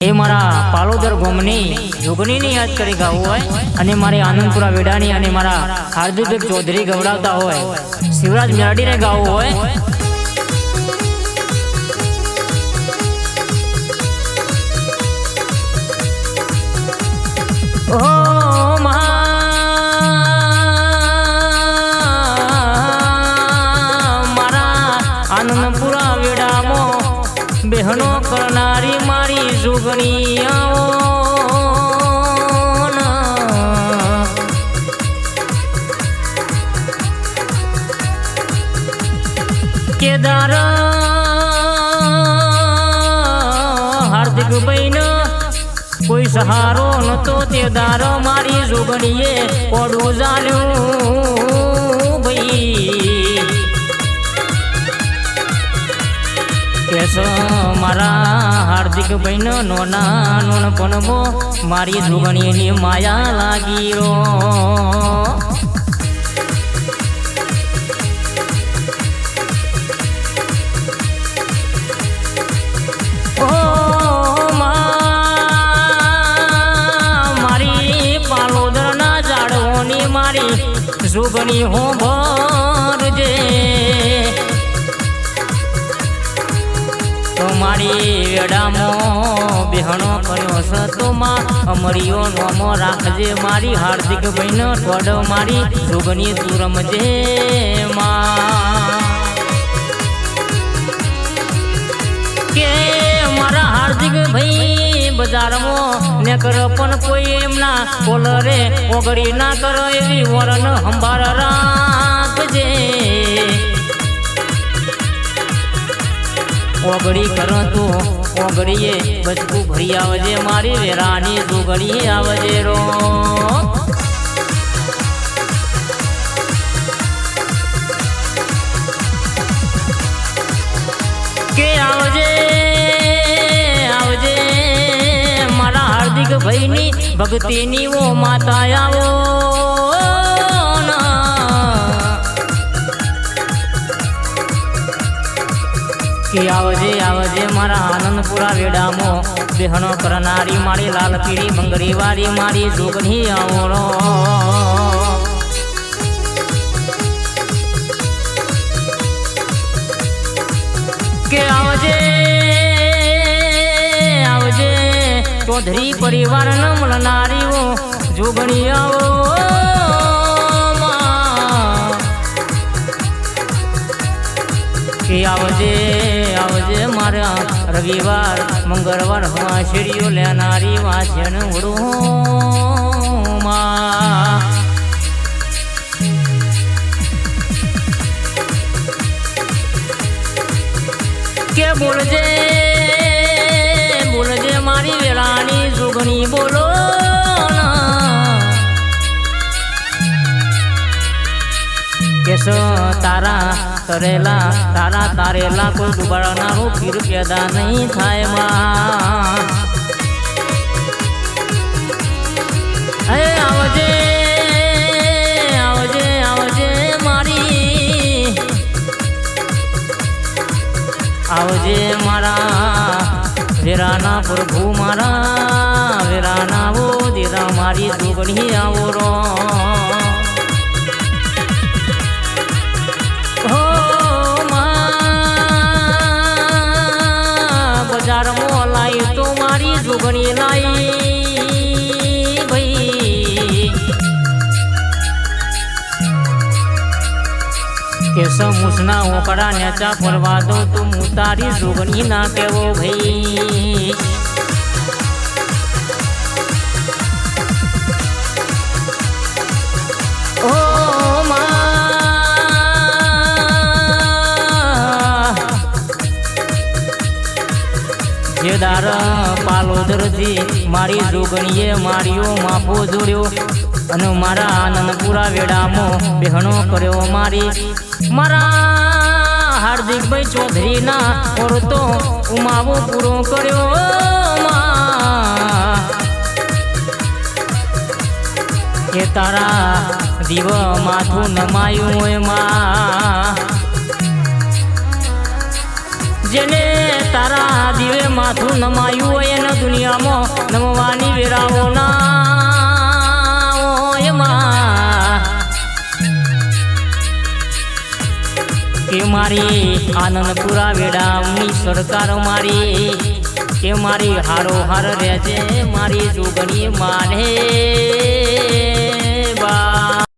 એ મારા પાલોદર ગોમની જોગણીની યાદ કરી ગાવું હોય અને મારી આનંદપુરા વેડાની અને મારા હાર્દિક ચૌધરી ગવડાવતા હોય. શિવરાજ મેરડીને ગાવું હોય. મારા આનંદપુરા વેડામાં બહેનો કરનારી મારી જોગણીયાઓ કેદાર હાર્દિક બહેન કોઈ સહારો નતો તે દાર મારી જુગણીએ પડવું જાલ્યું કેસ મારા હાર્દિક બહેન નોના પનમો મારી જોગણીની માયા લાગી રો. મારી સુગની હું ભરજે. તો મારી વેડામો બહેનો કર્યો છે તો માં અમરીઓ નોમો રાખજે મારી હાર્દિક બહેનો ટોડ મારી સુગની તું રમજે કે મારા હાર્દિક ભાઈ બજારમાં ને કર પણ કોઈ એમના કોલરે ઓગળી ના કરો એવી વરણ હંભાર રાખજે. ઓગળી કરો તો ઓગળીએ બચકું ભરી આવજે મારી વેરાની જોગળી આવજે રો. કે આવજે આવજે મારા હાર્દિક ભાઈની ભક્તિની ઓ માતા આવો. કે આવજે આવજે મારા આનંદપુરા વેડામો. બેહનો કરનારી મારી લાલ પીરી મંગળી વાળી મારી જોગણી આવો કે આવજે આવજે, ચૌધરી પરિવાર ન મળનારીઓ જોગણી આવો. રવિવાર, મંગળવાર હવા લેનારી વાંચન ઉડું માં કે બોલજે બોલજે મારી વેળાની જોગણી બોલો કેસો તારા તરેલા તારા તારેલા કોઈ ડુબાડનારું પીર પેદા નહીં થાયમાં આવજે આવજે આવજે મારી આવજે મારા વેરાના પ્રભુ મારા વેરાના વો દીરા મારી દુગણી આવો રો મારી જોગણી લાઈ ભાઈ. કે સમૂસના ઓકડા નેચા ફરવા દો તું હું તારી ના કેવો ભાઈ. ઓ જેદાર પાલોદરથી મારી જોગણીએ મારીઓ માફો જોડ્યો. અને મારા આનંદપુરા વેડામાં બહેનો કર્યો મારી. મારા હાર્દિકભાઈ ચૌધરીના ઓરતો ઉમાવો પૂરો કર્યો. કે તારા દીવ માથું નમાયું એમાં જેને તારા દિવે માથું નમાયું હોય એના દુનિયામાં નમવાની વેરાઓના કે મારી આનંદપુરા વેડામની સરકાર મારી, કે મારી હારો હાર રહેજે મારી જોગણી માને બા.